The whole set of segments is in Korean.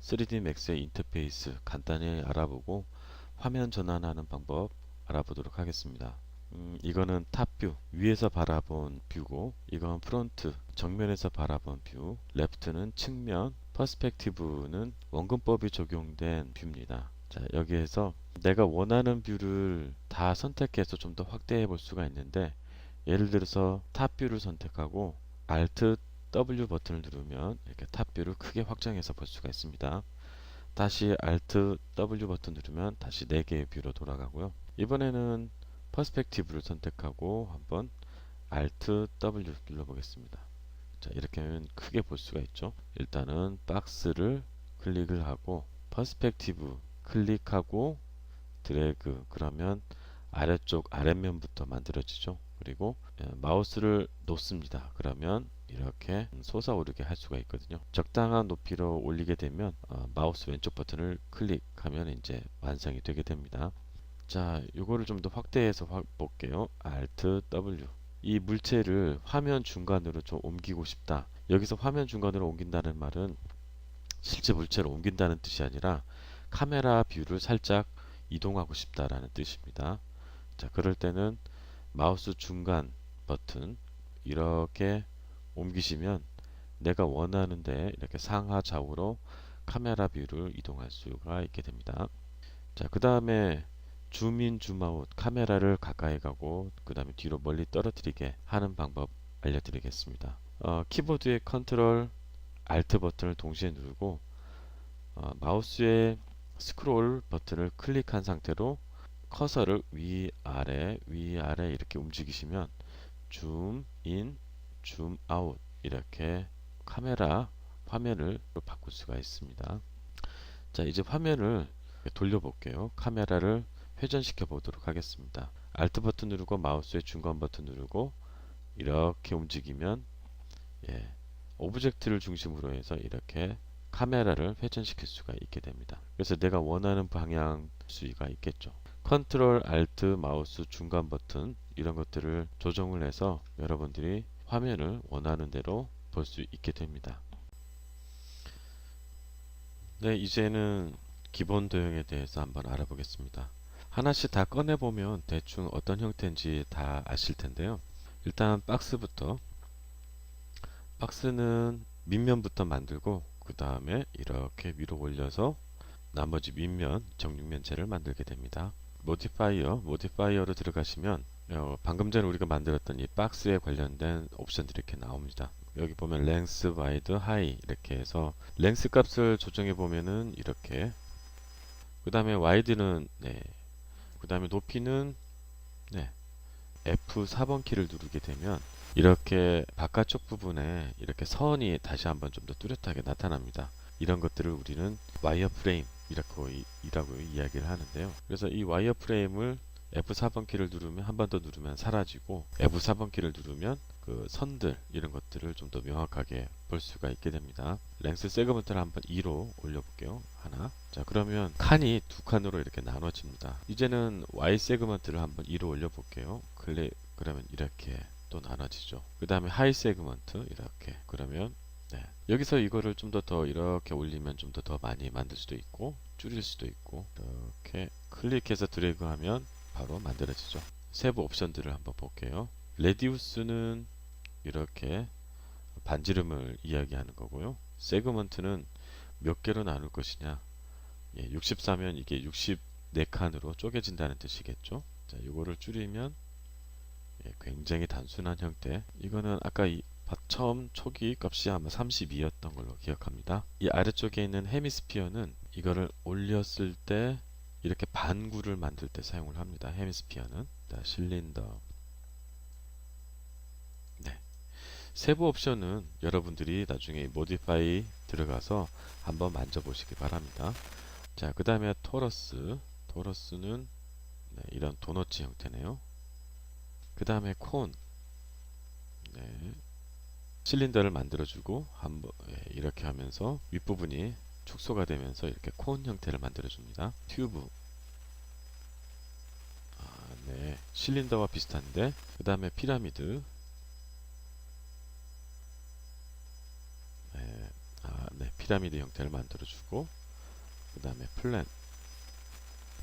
3D Max의 인터페이스 간단히 알아보고 화면 전환하는 방법 알아보도록 하겠습니다. 음, 이거는 탑뷰 위에서 바라본 뷰고 이건 프론트 정면에서 바라본 뷰 레프트는 측면 퍼스펙티브는 원근법이 적용된 뷰입니다. 자 여기에서 내가 원하는 뷰를 다 선택해서 좀 더 확대해 볼 수가 있는데 예를 들어서 탑뷰를 선택하고 Alt W 버튼을 누르면 이렇게 탑뷰를 크게 확장해서 볼 수가 있습니다. 다시 Alt W 버튼 누르면 다시 4개의 뷰로 돌아가고요. 이번에는 퍼스펙티브를 선택하고 한번 Alt W 눌러보겠습니다. 자, 이렇게 하면 크게 볼 수가 있죠. 일단은 박스를 클릭을 하고 퍼스펙티브 클릭하고 드래그 그러면 아래쪽 아랫면부터 만들어지죠. 그리고 예, 마우스를 놓습니다. 그러면 이렇게 솟아오르게 할 수가 있거든요. 적당한 높이로 올리게 되면 어, 마우스 왼쪽 버튼을 클릭하면 이제 완성이 되게 됩니다. 자, 이거를 좀 더 확대해서 화- 볼게요. Alt W. 이 물체를 화면 중간으로 좀 옮기고 싶다. 여기서 화면 중간으로 옮긴다는 말은 실제 물체를 옮긴다는 뜻이 아니라 카메라 뷰를 살짝 이동하고 싶다라는 뜻입니다. 자, 그럴 때는 마우스 중간 버튼 이렇게 옮기시면 내가 원하는데 이렇게 상하 좌우로 카메라 뷰를 이동할 수가 있게 됩니다. 자, 그 다음에 줌인 줌아웃 카메라를 가까이 가고 그 다음에 뒤로 멀리 떨어뜨리게 하는 방법 알려드리겠습니다. 어, 키보드의 컨트롤 Alt 버튼을 동시에 누르고 어, 마우스의 스크롤 버튼을 클릭한 상태로 커서를 위아래 위아래 이렇게 움직이시면 줌 인 줌 아웃 이렇게 카메라 화면을 바꿀 수가 있습니다. 자 이제 화면을 돌려볼게요. 카메라를 회전시켜 보도록 하겠습니다. Alt 버튼 누르고 마우스의 중간 버튼 누르고 이렇게 움직이면 예, 오브젝트를 중심으로 해서 이렇게 카메라를 회전시킬 수가 있게 됩니다. 그래서 내가 원하는 방향 수위가 있겠죠. 컨트롤 알트 마우스 중간 버튼 이런 것들을 조정을 해서 여러분들이 화면을 원하는 대로 볼 수 있게 됩니다. 네, 이제는 기본 도형에 대해서 한번 알아보겠습니다. 하나씩 다 꺼내 보면 대충 어떤 형태인지 다 아실 텐데요. 일단 박스부터 박스는 밑면부터 만들고 그 다음에 이렇게 위로 올려서 나머지 밑면 정육면체를 만들게 됩니다. 모디파이어, 모디파이어로 들어가시면 어, 방금 전에 우리가 만들었던 이 박스에 관련된 옵션들이 이렇게 나옵니다. 여기 보면 랭스, 와이드, 하이 이렇게 해서 랭스 값을 조정해 보면은 이렇게 그 다음에 와이드는 네, 그 다음에 높이는 네, F4번 키를 누르게 되면 이렇게 바깥쪽 부분에 이렇게 선이 다시 한번 좀 더 뚜렷하게 나타납니다. 이런 것들을 우리는 와이어 프레임 이라고, 이라고 이야기를 하는데요. 그래서 이 와이어 프레임을 F4번 키를 누르면 한 번 더 누르면 사라지고 F4번 키를 누르면 그 선들 이런 것들을 좀 더 명확하게 볼 수가 있게 됩니다. 랭스 세그먼트를 한번 2로 올려볼게요. 하나. 자 그러면 칸이 두 칸으로 이렇게 나눠집니다. 이제는 Y 세그먼트를 한번 2로 올려볼게요. 클릭 그러면 이렇게 또 나눠지죠. 그 다음에 하이 세그먼트 이렇게 그러면 네. 여기서 이거를 좀 더더 이렇게 올리면 좀더더 많이 만들 수도 있고 줄일 수도 있고 이렇게 클릭해서 드래그하면 바로 만들어지죠. 세부 옵션들을 한번 볼게요. 레디우스는 이렇게 반지름을 이야기하는 거고요. 세그먼트는 몇 개로 나눌 것이냐. 예, 64면 이게 64칸으로 쪼개진다는 뜻이겠죠. 자, 이거를 줄이면 예, 굉장히 단순한 형태. 이거는 아까 이 바- 처음 초기 값이 아마 32였던 걸로 기억합니다. 이 아래쪽에 있는 헤미스피어는 이거를 올렸을 때 이렇게 반구를 만들 때 사용을 합니다. 헤미스피어는 자, 실린더 네. 세부 옵션은 여러분들이 나중에 모디파이 들어가서 한번 만져보시기 바랍니다. 자, 그 다음에 토러스 토러스는 네, 이런 도너츠 형태네요. 그 다음에 콘 네. 실린더를 만들어주고 한번 예, 이렇게 하면서 윗부분이 축소가 되면서 이렇게 콘 형태를 만들어줍니다. 튜브. 아, 네. 실린더와 비슷한데 그 다음에 피라미드. 네. 아, 네, 피라미드 형태를 만들어주고 그 다음에 플랜.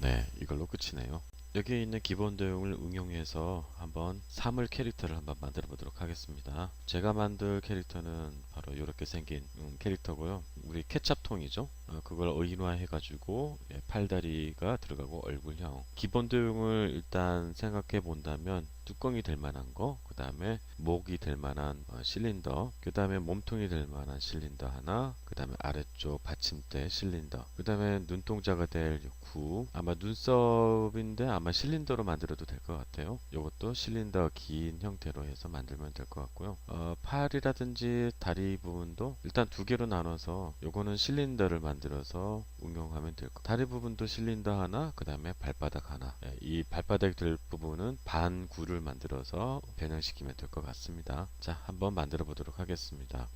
네 이걸로 끝이네요. 여기에 있는 기본 도형을 응용해서 한번 사물 캐릭터를 한번 만들어 보도록 하겠습니다. 제가 만들 캐릭터는 바로 이렇게 생긴 음, 캐릭터고요 우리 케찹통이죠 어, 그걸 의인화해 가지고 예, 팔다리가 들어가고 얼굴형 기본 도형을 일단 생각해 본다면 뚜껑이 될 만한 거, 그 다음에 목이 될 만한 어, 실린더, 그 다음에 몸통이 될 만한 실린더 하나, 그 다음에 아래쪽 받침대 실린더, 그 다음에 눈동자가 될 구, 아마 눈썹인데 아마 실린더로 만들어도 될 것 같아요. 이것도 실린더 긴 형태로 해서 만들면 될 것 같고요. 어, 팔이라든지 다리 부분도 일단 두 개로 나눠서 요거는 실린더를 만들어서 응용하면 될 것. 다리 부분도 실린더 하나, 그 다음에 발바닥 하나. 예, 이 발바닥 될 부분은 반구를 만들어서 변형시키면 될 것 같습니다. 자, 한번 만들어 보도록 하겠습니다.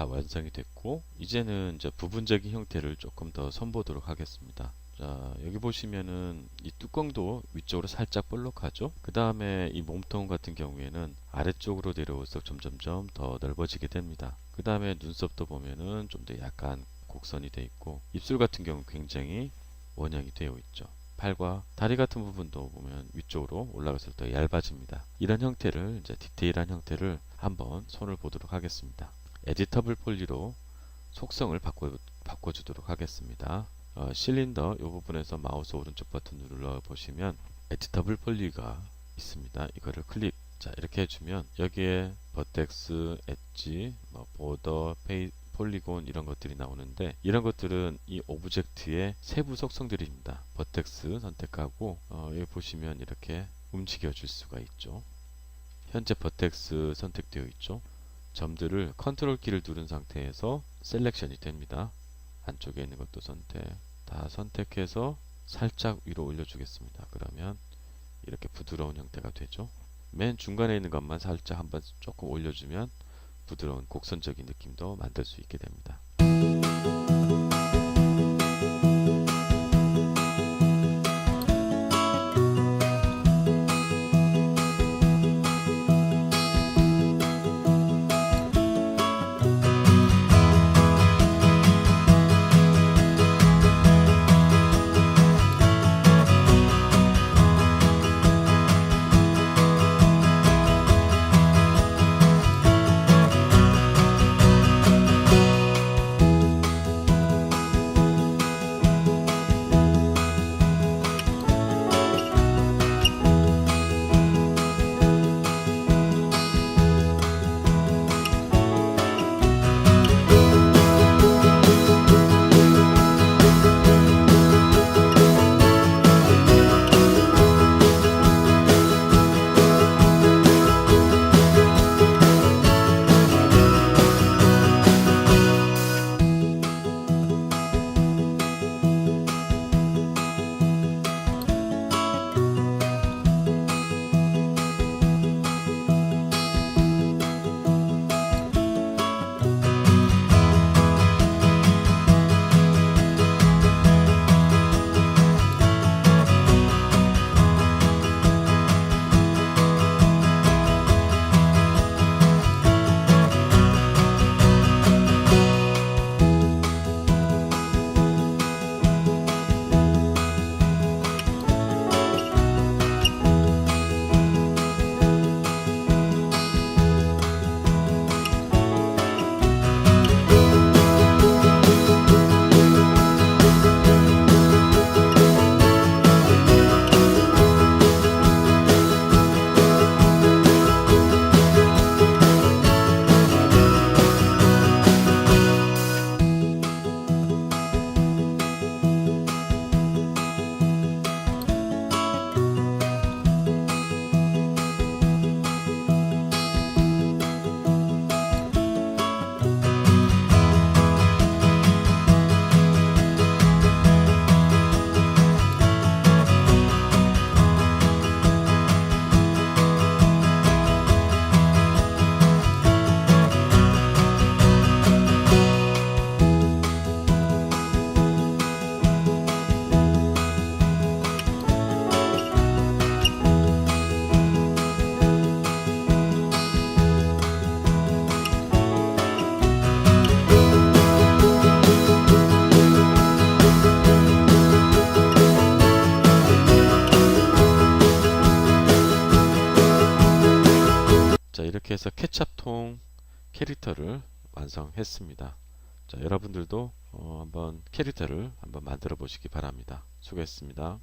다 완성이 됐고 이제는 이제 부분적인 형태를 조금 더 선보도록 하겠습니다. 자 여기 보시면은 이 뚜껑도 위쪽으로 살짝 볼록하죠. 그 다음에 이 몸통 같은 경우에는 아래쪽으로 내려올수록 점점점 더 넓어지게 됩니다. 그 다음에 눈썹도 보면은 좀 더 약간 곡선이 돼 있고 입술 같은 경우 는 굉장히 원형이 되어 있죠. 팔과 다리 같은 부분도 보면 위쪽으로 올라갈수록 더 얇아집니다. 이런 형태를 이제 디테일한 형태를 한번 손을 보도록 하겠습니다. 에디터블 폴리로 속성을 바꿔, 바꿔주도록 하겠습니다. 어, 실린더 이 부분에서 마우스 오른쪽 버튼 눌러 보시면 에디터블 폴리가 있습니다. 이거를 클릭 자 이렇게 해주면 여기에 버텍스, 엣지, 뭐 보더, 페이, 폴리곤 이런 것들이 나오는데 이런 것들은 이 오브젝트의 세부 속성들입니다. 버텍스 선택하고 어, 여기 보시면 이렇게 움직여 줄 수가 있죠. 현재 버텍스 선택되어 있죠. 점들을 컨트롤 키를 누른 상태에서 셀렉션이 됩니다. 안쪽에 있는 것도 선택 다 선택해서 살짝 위로 올려주겠습니다. 그러면 이렇게 부드러운 형태가 되죠. 맨 중간에 있는 것만 살짝 한번 조금 올려주면 부드러운 곡선적인 느낌도 만들 수 있게 됩니다. 캐릭터를 완성했습니다. 자 여러분들도 어, 한번 캐릭터를 한번 만들어 보시기 바랍니다. 수고했습니다.